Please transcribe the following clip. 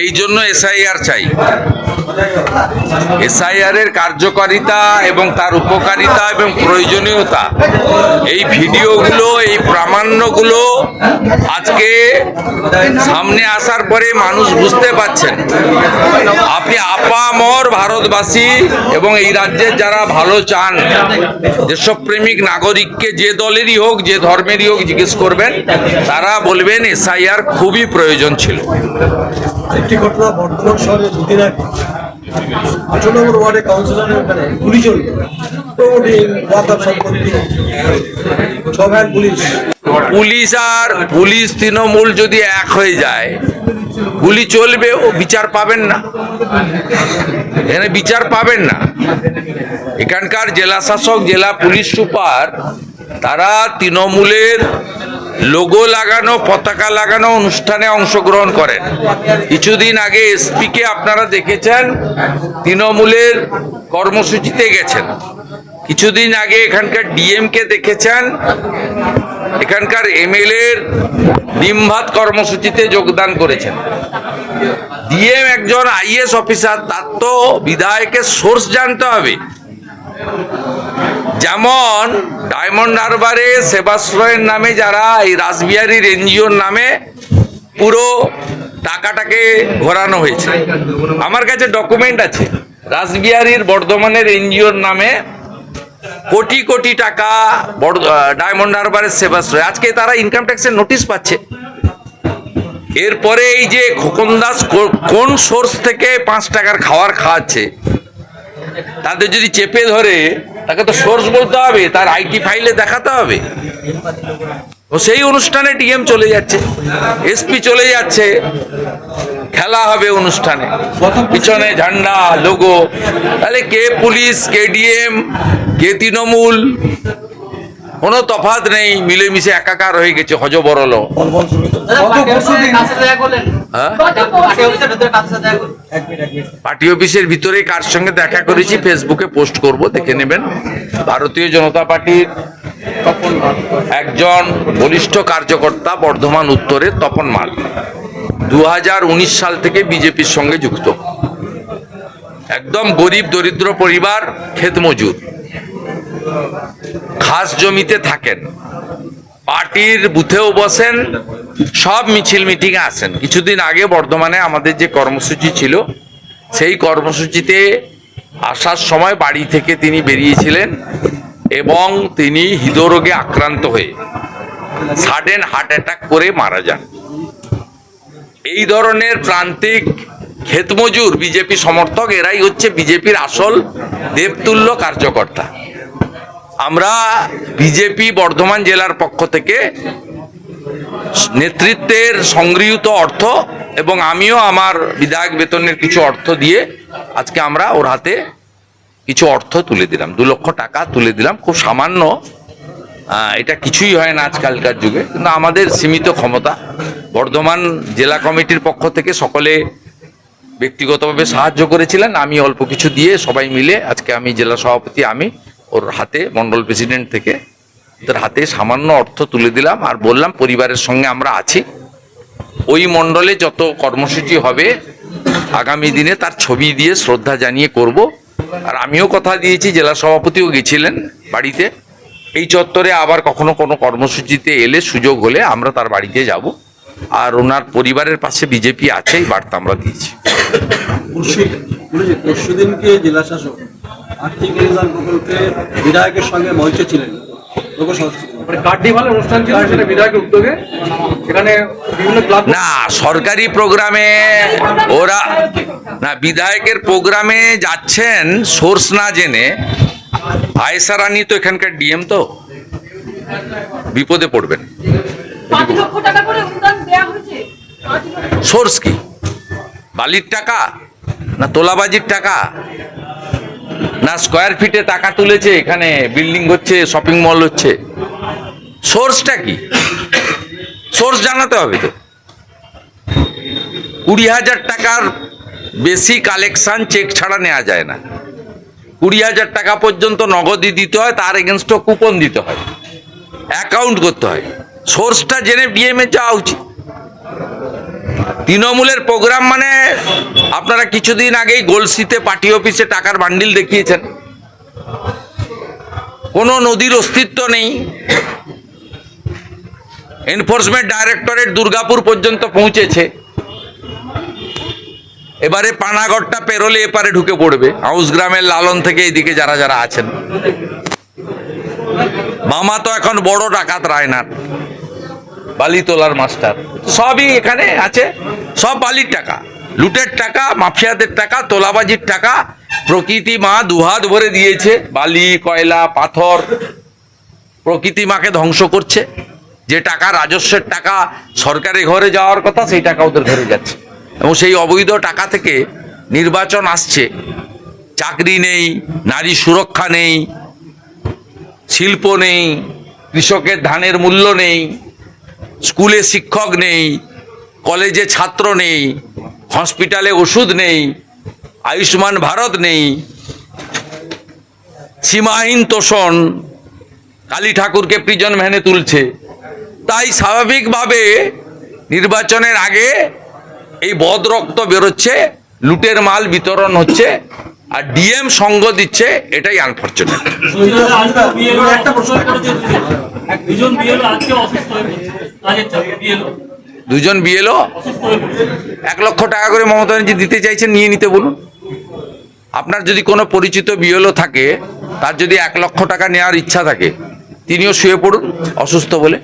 এই জন্য এসআইআর চাই। এসআইআর এর কার্যকারিতা এবং তার উপকারিতা এবং প্রয়োজনীয়তা। এই ভিডিওগুলো, এই প্রামাণ্যগুলো আজকে সামনে আসার পরে মানুষ বুঝতে পাচ্ছেন আপনি আপামর ভারতবাসী এবং এই রাজ্যের যারা ভালো চান, দেশপ্রেমিক নাগরিককে যে দলেরই হোক, যে ধর্মেরই হোক জিজ্ঞেস করবেন, তারা বলবেন এসআইআর খুবই প্রয়োজন ছিল। একটি ঘটনা বর্ধমান শহরে দুদিন আগে আঠারো নম্বর ওয়ার্ডে কাউন্সিলরের ওখানে পুলিশ। পুলিশ আর পুলিশ তৃণমূল যদি এক হয়ে যায়, গুলি চলবে, ও বিচার পাবেন না। এখানে বিচার পাবেন না। এখানকার জেলা শাসক, জেলা পুলিশ সুপার, তারা তৃণমূলের লোগো লাগানো, পতাকা লাগানো অনুষ্ঠানে অংশগ্রহণ করেন। কিছুদিন আগে এসপিকে আপনারা দেখেছেন, তৃণমূলের কর্মসূচিতে গেছেন। কিছুদিন আগে এখানকার ডিএমকে দেখেছেন, এখানকার এমএলএর ডিম ভাত কর্মসূচিতে যোগদান করেছেন। ডিএম একজন আইএস অফিসার, তার তো বিধায়কের সোর্স জানতে হবে। যেমন ডায়মন্ড হারবারে সেবাশ্রয়ের নামে যারা, এই রাসবিহারীর এনজিওর নামে পুরো টাকাটাকে ঘোরানো হয়েছে। আমার কাছে ডকুমেন্ট আছে, রাসবিহারীর বর্ধমানের এনজিওর নামে কোটি কোটি টাকা ডায়মন্ড হারবারের সেবাশ্রয়। আজকে তারা ইনকাম ট্যাক্সের নোটিশ পাচ্ছে। এরপরে এই যে খোকন দাস কোন সোর্স থেকে পাঁচ টাকার খাবার খাওয়াচ্ছে, তাদের যদি চেপে ধরে তাকে তো সোর্স বলতে হবে, তার আইটি ফাইলে দেখাতে হবে। ও সেই অনুষ্ঠানে ডিএম চলে যাচ্ছে এসপি চলে যাচ্ছে, খেলা হবে অনুষ্ঠানে। পিছনে ঝান্ডা লোগো তাহলে কে পুলিশ, কে ডিএম কে তৃণমূল কোনো তফাৎ নেই মিলেমিশে একাকার হয়ে গেছে হজবরল হ্যাঁ? এক মিনিট এক মিনিট। পার্টি অফিসের ভিতরে কার সঙ্গে দেখা করেছি ফেসবুকে পোস্ট করব দেখে নেবেন। ভারতীয় জনতা পার্টির একজন বলিষ্ঠ কার্যকর্তা বর্ধমান উত্তরের তপন মাল। দু হাজার উনিশ সাল থেকে বিজেপির সঙ্গে যুক্ত। একদম গরিব দরিদ্র পরিবার ক্ষেত মজুর। খাস জমিতে থাকেন, পার্টির বুথেও বসেন, সব মিছিল মিটিংয়ে আসেন। কিছুদিন আগে বর্ধমানে আমাদের যে কর্মসূচি ছিল, সেই কর্মসূচিতে আসার সময় বাড়ি থেকে তিনি বেরিয়েছিলেন এবং তিনি হৃদরোগে আক্রান্ত হয়ে সাডেন হার্ট অ্যাটাক করে মারা যান। এই ধরনের প্রান্তিক ক্ষেতমজুর বিজেপি সমর্থক, এরাই হচ্ছে বিজেপির আসল দেবতুল্য কার্যকর্তা। আমরা বিজেপি বর্ধমান জেলার পক্ষ থেকে নেতৃত্বের সংগৃহীত অর্থ এবং আমিও আমার বিধায়ক বেতনের কিছু অর্থ দিয়ে আজকে আমরা ওর হাতে কিছু অর্থ তুলে দিলাম। দু লক্ষ টাকা তুলে দিলাম। খুব সামান্য এটা কিছুই হয় না আজকালকার যুগে। কিন্তু আমাদের সীমিত ক্ষমতা। বর্ধমান জেলা কমিটির পক্ষ থেকে সকলে ব্যক্তিগতভাবে সাহায্য করেছিলেন। আমি অল্প কিছু দিয়ে সবাই মিলে আজকে আমি জেলা সভাপতি, আমি ওর হাতে, মন্ডল প্রেসিডেন্ট থেকে, তার হাতে সামান্য অর্থ তুলে দিলাম আর বললাম, পরিবারের সঙ্গে আমরা আছি। ওই মণ্ডলে যত কর্মসূচি হবে, আগামী দিনে তার ছবি দিয়ে শ্রদ্ধা জানিয়ে করব। আর আমিও কথা দিয়েছি, জেলা সভাপতিও গেছিলেন বাড়িতে। এই চত্বরে আবার কখনো কোনো কর্মসূচিতে এলে সুযোগ হলে আমরা তার বাড়িতে যাব। আর ওনার পরিবারের পাশে বিজেপি আছে, এই বার্তা আমরা দিয়েছি। পরশু পরশু জেলা শাসক। আর্থিক অনুদান প্রকল্পে বিধায়কের সঙ্গে মঞ্চে ছিলেন লোক সংস্কৃতি মানে কার্নিভাল অনুষ্ঠান ছিল সেটা বিধায়কের উদ্যোগে? এখানে বিভিন্ন ক্লাব না সরকারি প্রোগ্রামে ওরা না বিধায়কের প্রোগ্রামে যাচ্ছেন সোর্স না জেনে। আয়েসা রানী তো এখানকার ডিএম তো। বিপদে পড়বেন। সোর্স কি? বালির টাকা? না তোলাবাজির টাকা? না স্কোয়ার ফিটে টাকা তুলেছে, এখানে বিল্ডিং হচ্ছে শপিং মল হচ্ছে। সোর্সটা কি? সোর্স জানাতে হবে তো। কুড়ি হাজার টাকার বেশি কালেকশান চেক ছাড়া নেওয়া যায় না। কুড়ি হাজার টাকা পর্যন্ত নগদই দিতে হয়, তার এগেনস্টও কুপন দিতে হয়। অ্যাকাউন্ট করতে হয়। সোর্সটা জেনে ডিএমএ যাওয়া উচিত। তৃণমূলের প্রোগ্রাম মানে আপনারা কিছুদিন আগেই গোলসিতে পার্টি অফিসে টাকার বান্ডিল দেখিয়েছেন। কোনো নদীর অস্তিত্ব নেই। এনফোর্সমেন্ট ডাইরেক্টরেট দুর্গাপুর পর্যন্ত পৌঁছেছে। এবারে পানাগড়টা পেরোলে এপারে ঢুকে পড়বে। হাউস গ্রামের লালন থেকে এইদিকে যারা যারা আছেন। মামা তো এখন বড় ডাকাত রায়নার। বালি তোলার মাস্টার। সবই এখানে আছে। সব বালির টাকা। লুটের টাকা, মাফিয়াদের টাকা, তোলাবাজির টাকা, প্রকৃতি মা দুহাত ভরে দিয়েছে। বালি, কয়লা, পাথর, প্রকৃতি মাকে ধ্বংস করছে। যে টাকা রাজস্বের টাকা সরকারি ঘরে যাওয়ার কথা, সেই টাকা ওদের ঘরে যাচ্ছে। এবং সেই অবৈধ টাকা থেকে নির্বাচন আসছে। চাকরি নেই, নারী সুরক্ষা নেই, শিল্প নেই, কৃষকের ধানের মূল্য নেই, স্কুলে শিক্ষক নেই, কলেজে ছাত্র নেই হসপিটালে ওষুধ নেই, আয়ুষ্মান ভারত নেই, সীমাহীন তোষণ, কালী ঠাকুরকে প্রিজন ভ্যানে তুলছে। তাই স্বাভাবিকভাবে নির্বাচনের আগে এই বদ রক্ত বেরোচ্ছে, লুটের মাল বিতরণ হচ্ছে, আর ডিএম সঙ্গ দিচ্ছে, এটাই আনফর্চুনেট একটা প্রশ্ন দুজন বিএলও? এক লক্ষ টাকা করে মমতা ব্যানার্জি দিতে চাইছেন, নিয়ে নিতে বলুন। আপনার যদি কোনো পরিচিত বিএলও থাকে, তার যদি এক লক্ষ টাকা নেওয়ার ইচ্ছা থাকে, তিনিও শুয়ে পড়ুন, অসুস্থ বলে।